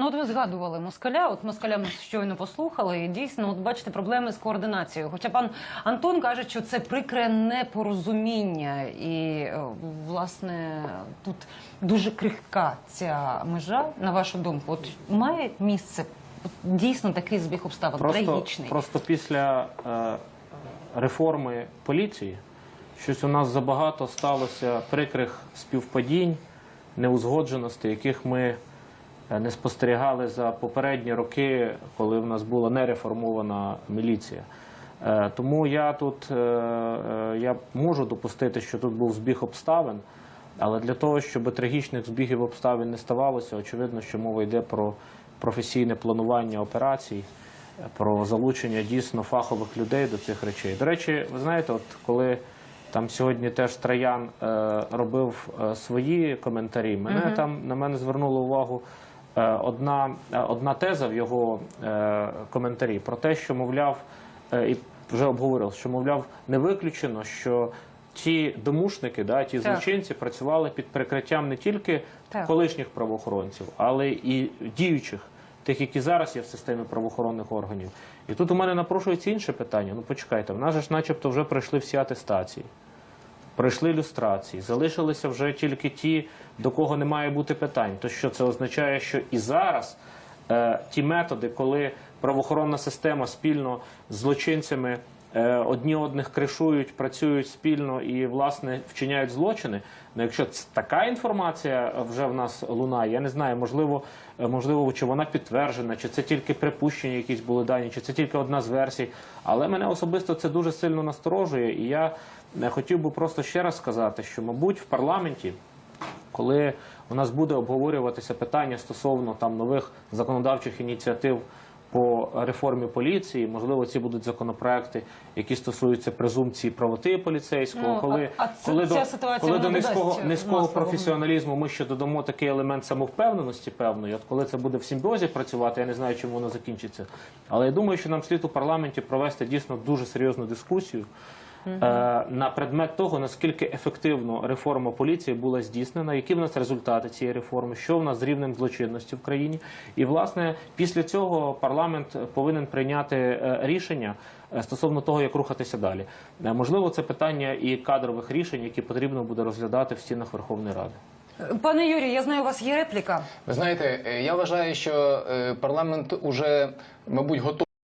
Ну, от ви згадували москаля. От москаля ми щойно послухали. І дійсно, от бачите, проблеми з координацією. Хоча пан Антон каже, що це прикре непорозуміння, і е, власне тут дуже крихка ця межа. На вашу думку, от має місце дійсно такий збіг обставин Просто, трагічний. просто після е, реформи поліції щось у нас забагато сталося прикрих співпадінь, неузгодженостей, яких ми не спостерігали за попередні роки, коли в нас була нереформована міліція. Е, Тому я тут е, е, я можу допустити, що тут був збіг обставин, але для того, щоб трагічних збігів обставин не ставалося, очевидно, що мова йде про професійне планування операцій, е, про залучення дійсно фахових людей до цих речей. До речі, ви знаєте, от коли там сьогодні теж Троян е, робив е, свої коментарі, мене там на мене звернула увагу е, одна, е, одна теза в його е, коментарі про те, що мовляв, е, і вже обговорив, що мовляв, не виключено, що ті домушники, да, ті Так. злочинці працювали під прикриттям не тільки Так. колишніх правоохоронців, але і діючих, тих, які зараз є в системі правоохоронних органів. І тут у мене напрошується інше питання. Ну почекайте, в нас же ж начебто вже пройшли всі атестації, пройшли люстрації, залишилися вже тільки ті, до кого не має бути питань. То що це означає, що і зараз е, ті методи, коли правоохоронна система спільно з злочинцями одні одних кришують, працюють спільно і власне вчиняють злочини. Ну, якщо така інформація вже в нас лунає, я не знаю, можливо, е, можливо, чи вона підтверджена, чи це тільки припущення, якісь були дані, чи це тільки одна з версій. Але мене особисто це дуже сильно насторожує, і я е, хотів би просто ще раз сказати, що, мабуть, в парламенті коли у нас буде обговорюватися питання стосовно там нових законодавчих ініціатив по реформі поліції, можливо, ці будуть законопроекти, які стосуються презумпції правоти поліцейського, Ну, коли, а- а коли ця до коли до низького низького професіоналізму ми ще додамо такий елемент самовпевненості певної. От коли це буде в симбіозі працювати, я не знаю, чим воно закінчиться. Але я думаю, що нам слід у парламенті провести дійсно дуже серйозну дискусію. Е, На предмет того, наскільки ефективно реформа поліції була здійснена, які в нас результати цієї реформи, що в нас з рівнем злочинності в країні, і власне після цього парламент повинен прийняти е, рішення е, стосовно того, як рухатися далі. Можливо, це питання і кадрових рішень, які потрібно буде розглядати в стінах Верховної Ради. Пане Юрій, я знаю, у вас є репліка. Ви знаєте, я вважаю, що парламент уже, мабуть, готовий.